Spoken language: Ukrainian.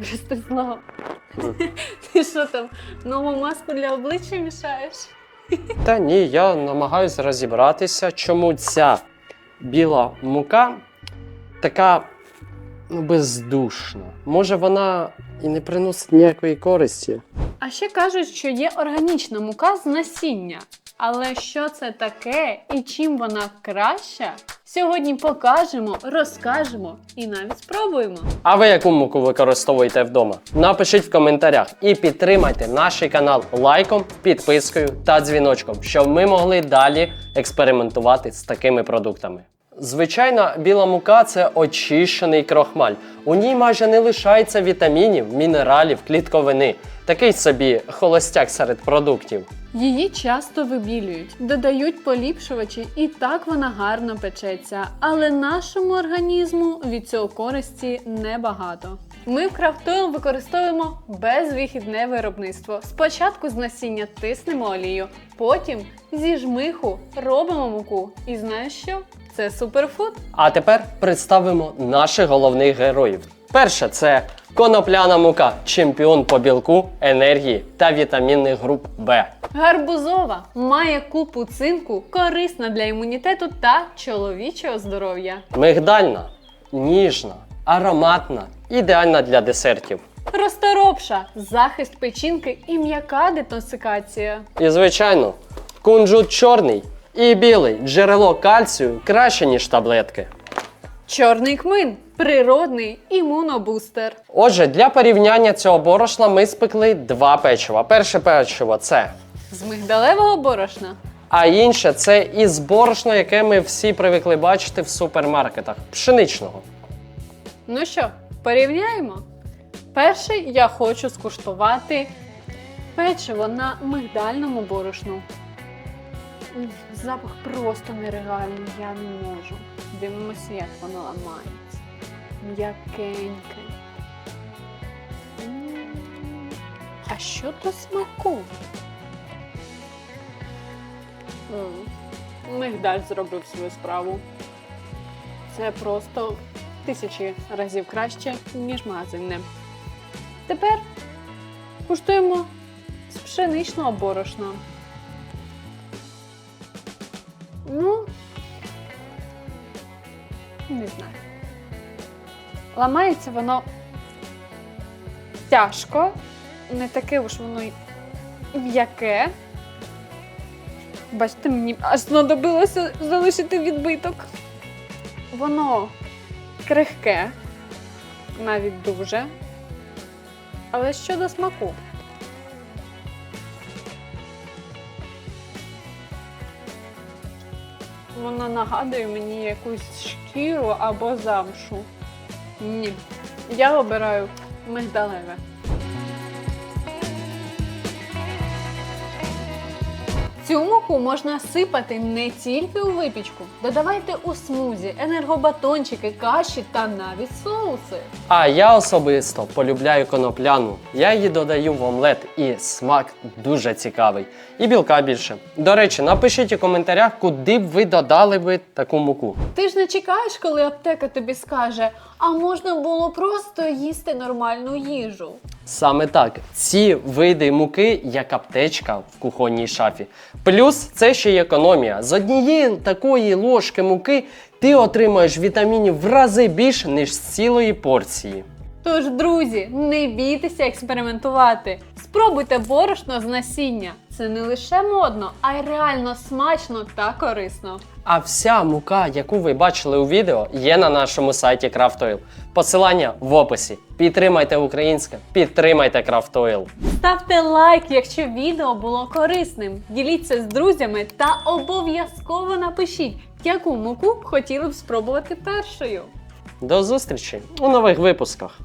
Ростислав, ти що там, нову маску для обличчя мішаєш? Та ні, я намагаюся розібратися, чому ця біла мука така ну, бездушна. Може, вона і не приносить ніякої користі. А ще кажуть, що є органічна мука з насіння. Але що це таке і чим вона краща? Сьогодні покажемо, розкажемо і навіть спробуємо. А ви яку муку використовуєте вдома? Напишіть в коментарях і підтримайте наш канал лайком, підпискою та дзвіночком, щоб ми могли далі експериментувати з такими продуктами. Звичайна біла мука це очищений крохмаль. У ній майже не лишається вітамінів, мінералів, клітковини. Такий собі холостяк серед продуктів. Її часто вибілюють, додають поліпшувачі, і так вона гарно печеться. Але нашому організму від цього користі небагато. Ми в крафтойл використовуємо безвихідне виробництво. Спочатку з насіння тиснемо олію, потім зі жмиху робимо муку. І знаєш що? Це суперфуд. А тепер представимо наших головних героїв. Перше це конопляна мука, чемпіон по білку, енергії та вітамінних груп Б. Гарбузова має купу цинку, корисна для імунітету та чоловічого здоров'я. Мигдальна, ніжна, ароматна, ідеальна для десертів. Розторопша захист печінки і м'яка детоксикація. І, звичайно, кунжут чорний і білий джерело кальцію краще, ніж таблетки. Чорний кмин природний імунобустер. Отже, для порівняння цього борошна ми спекли два печива. Перше печиво це, З мигдалевого борошна. а інше це із борошна, яке ми всі привикли бачити в супермаркетах пшеничного. Ну що, порівняємо? Перше я хочу скуштувати печиво на мигдальному борошну. Запах просто нереальний, я не можу. Дивимося, як воно ламається. М'якеньке. А що до смаку? Мигдаль зробив свою справу. Це просто тисячі разів краще, ніж магазинне. Тепер куштуємо з пшеничного борошна. Ну, не знаю. Ламається воно тяжко, не таке уж воно м'яке. Бачите, мені аж знадобилося залишити відбиток. Воно крихке, навіть дуже. Але щодо смаку. Вона нагадує мені якусь шкіру або замшу. Ні. Я обираю мигдалеве. Цю муку можна сипати не тільки у випічку. Додавайте у смузі, енергобатончики, каші та навіть соуси. А я особисто полюбляю конопляну. Я її додаю в омлет, і смак дуже цікавий. І білка більше. До речі, напишіть у коментарях, куди б ви додали би таку муку. Ти ж не чекаєш, коли аптека тобі скаже, а можна було просто їсти нормальну їжу. Саме так, ці види муки як аптечка в кухонній шафі. Плюс це ще й економія. З однієї такої ложки муки ти отримаєш вітамінів в рази більше, ніж з цілої порції. Тож, друзі, не бійтеся експериментувати. Спробуйте борошно з насіння. Це не лише модно, а й реально смачно та корисно. А вся мука, яку ви бачили у відео, є на нашому сайті Craft Посилання в описі. Підтримайте українське, підтримайте Craft Ставте лайк, якщо відео було корисним. Діліться з друзями та обов'язково напишіть, яку муку хотіли б спробувати першою. До зустрічі у нових випусках.